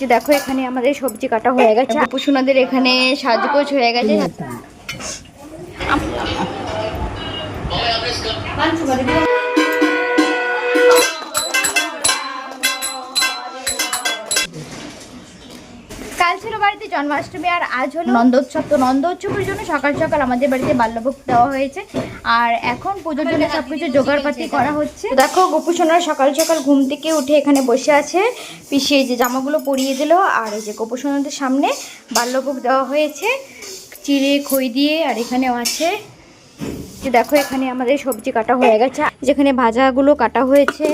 যে দেখো এখানে আমাদের সবজি কাটা হয়ে গেছে। পুষুনাদের এখানে সাজগোজ হয়ে গেছে। জন্মাষ্টমী আর আজ হলো নন্দোৎসব। তো নন্দোৎসবের জন্য সকাল সকাল আমাদের বাড়িতে বাল্যভোগ দেওয়া হয়েছে। আর এখন পুজোর জন্য সবকিছু জোগাড়পাতি করা হচ্ছে। দেখো গোপুসোনার সকাল সকাল ঘুম থেকে উঠে এখানে বসে আছে। পিছিয়ে যে জামাগুলো পরিয়ে দিল আর এই যে গোপুসোনাদের সামনে বাল্যভোগ দেওয়া হয়েছে। চিড়ে খই দিয়ে আর এখানেও আছে। দেখো এখানে আমাদের সবজি কাটা হয়ে গেছে। যেখানে ভাজাগুলো কাটা হয়েছে।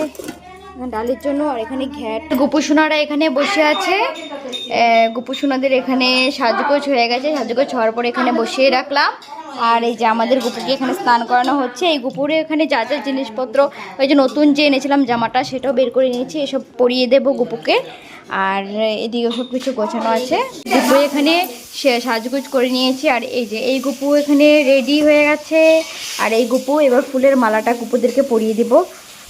ডালের জন্য আর এখানে ঘ্যাট। গোপুসোনারা এখানে বসে আছে। গোপুসোনাদের এখানে সাজগোজ হয়ে গেছে। সাজগোজ হওয়ার পর এখানে বসিয়ে রাখলাম। আর এই যে আমাদের গুপুকে এখানে স্নান করানো হচ্ছে। এই গুপুরে এখানে যা যা জিনিসপত্র, ওই যে নতুন যে এনেছিলাম জামাটা, সেটাও বের করে নিয়েছি। এসব পরিয়ে দেবো গুপুকে। আর এদিকে সব কিছু গোছানো আছে। গুপু এখানে সাজগোজ করে নিয়েছি। আর এই যে, এই গুপু এখানে রেডি হয়ে গেছে। আর এই গুপু এবার ফুলের মালাটা গুপুদেরকে পরিয়ে দিব।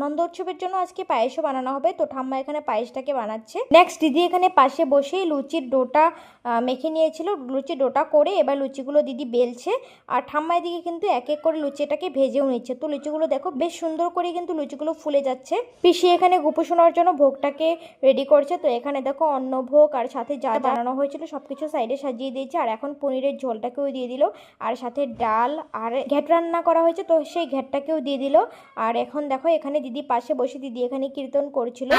নন্দ উৎসবের জন্য আজকে পায়েসও বানানো হবে। তো ঠাম্মা এখানে পায়েসটাকে বানাচ্ছে। নেক্সট দিদি এখানে পাশে বসেই লুচির ডোটা মেখে নিয়েছিল। লুচির ডোটা করে এবার লুচিগুলো দিদি বেলছে। আর ঠাম্মা এদিকে কিন্তু এক এক করে লুচিটাকে ভেজেও নিচ্ছে। তো লুচিগুলো দেখো বেশ সুন্দর করে কিন্তু লুচিগুলো ফুলে যাচ্ছে। পিসি এখানে গোপোষণার জন্য ভোগটাকে রেডি করছে। তো এখানে দেখো অন্ন ভোগ আর সাথে যা যা বানানো হয়েছিল সব কিছু সাইডে সাজিয়ে দিয়েছে। আর এখন পনিরের ঝোলটাকেও দিয়ে দিল। আর সাথে ডাল আর ঘ্যাট রান্না করা হয়েছে। তো সেই ঘ্যাটটাকেও দিয়ে দিল। আর এখন দেখো এখানে দিদি পাশে বসে দিদি এখানে কীর্তন করছিল।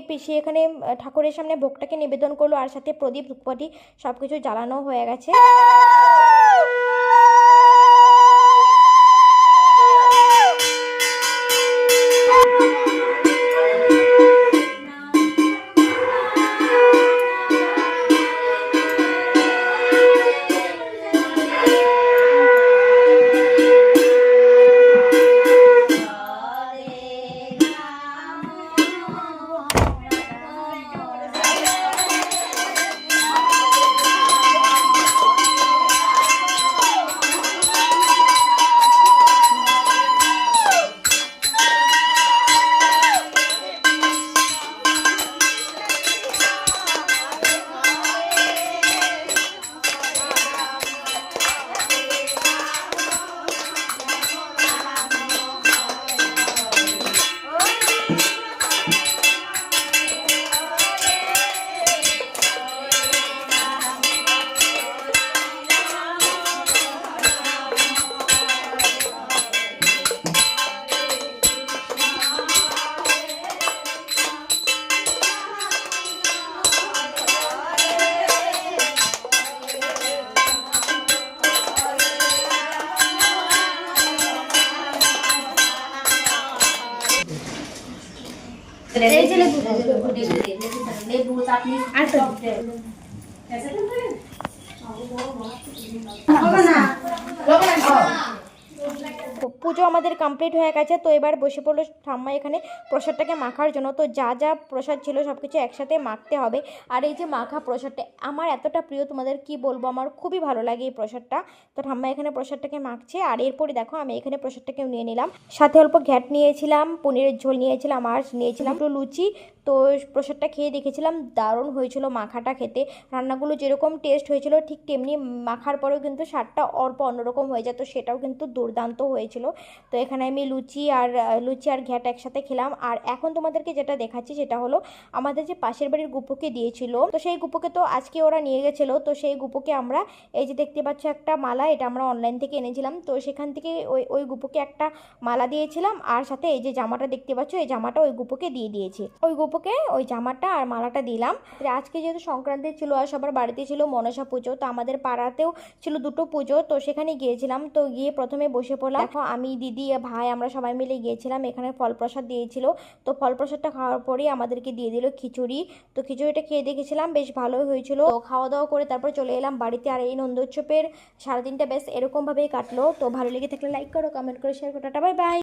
পিছিয়ে পিসি এখানে ঠাকুরের সামনে ভোগটাকে নিবেদন করল, আর সাথে প্রদীপ, ধূপকাঠি সব কিছু জ্বালানো হয়ে গেছে। এই যে লেবু লেবু আপনি আচ্ছা পুজো আমাদের কমপ্লিট হয়ে গেছে। তো এবার বসে পড়ল ঠাম্মা এখানে প্রসাদটাকে মাখার জন্য। তো যা যা প্রসাদ ছিল সব কিছু একসাথে মাখতে হবে। আর এই যে মাখা প্রসাদটা, আমার এতটা প্রিয় তোমাদের কি বলব? আমার খুবই ভালো লাগে এই প্রসাদটা। তো ঠাম্মা এখানে প্রসাদটাকে মাখছে। আর এরপরে দেখো, আমি এখানে প্রসাদটাকেও নিয়ে নিলাম। সাথে অল্প ঘ্যাট নিয়েছিলাম, পনিরের ঝোল নিয়েছিলাম, আর নিয়েছিলাম একটু লুচি। তো প্রসাদটা খেয়ে দেখেছিলাম, দারুণ হয়েছিল মাখাটা খেতে। রান্নাগুলো যেরকম টেস্ট হয়েছিল, ঠিক তেমনি মাখার পরেও কিন্তু স্বাদটা অল্প অন্যরকম হয়ে যায়। তো সেটাও কিন্তু দুর্দান্ত হয়েছিল। তো এখানে আমি লুচি আর লুচি আর ঘ্যাট একসাথে খেলাম। আর এখন তোমাদেরকে যেটা দেখাচ্ছি সেটা হলো আমাদের যে পাশের বাড়ির গুপোকে দিয়েছিল। তো সেই গুপোকে তো আজকে ওরা নিয়ে গেছিল। তো সেই গুপোকে আমরা, এই যে দেখতে পাচ্ছ একটা মালা, এটা আমরা অনলাইন থেকে এনেছিলাম। তো সেখান থেকে ওই ওই গুপোকে একটা মালা দিয়েছিলাম। আর সাথে এই যে জামাটা দেখতে পাচ্ছ, এই জামাটা ওই গুপোকে দিয়ে দিয়েছি। ওই গুপোকে ওই জামাটা আর মালাটা দিলাম। আজকে যেহেতু সংক্রান্তি ছিল আর সবার বাড়িতে ছিল মনসা পুজো, তো আমাদের পাড়াতেও ছিল দুটো পুজো। তো সেখানে গিয়েছিলাম। তো গিয়ে প্রথমে বসে পড়লাম। আমি দিদি ভাই আমরা সবাই মিলে গিয়েছিলাম। এখানে ফল প্রসাদ দিয়েছিল। তো ফল প্রসাদটা খাওয়ার পরেই আমাদেরকে দিয়ে দিল খিচুড়ি। তো খিচুড়িটা খেয়ে দেখেছিলাম, বেশ ভালোই হয়েছিল। তো খাওয়া দাওয়া করে তারপর চলে এলাম বাড়িতে। আর এই নন্দোৎসবের সারাদিনটা বেশ এরকমভাবেই কাটলো। তো ভালো লেগে থাকলে লাইক করো কমেন্ট করে শেয়ার করো। Tata bye bye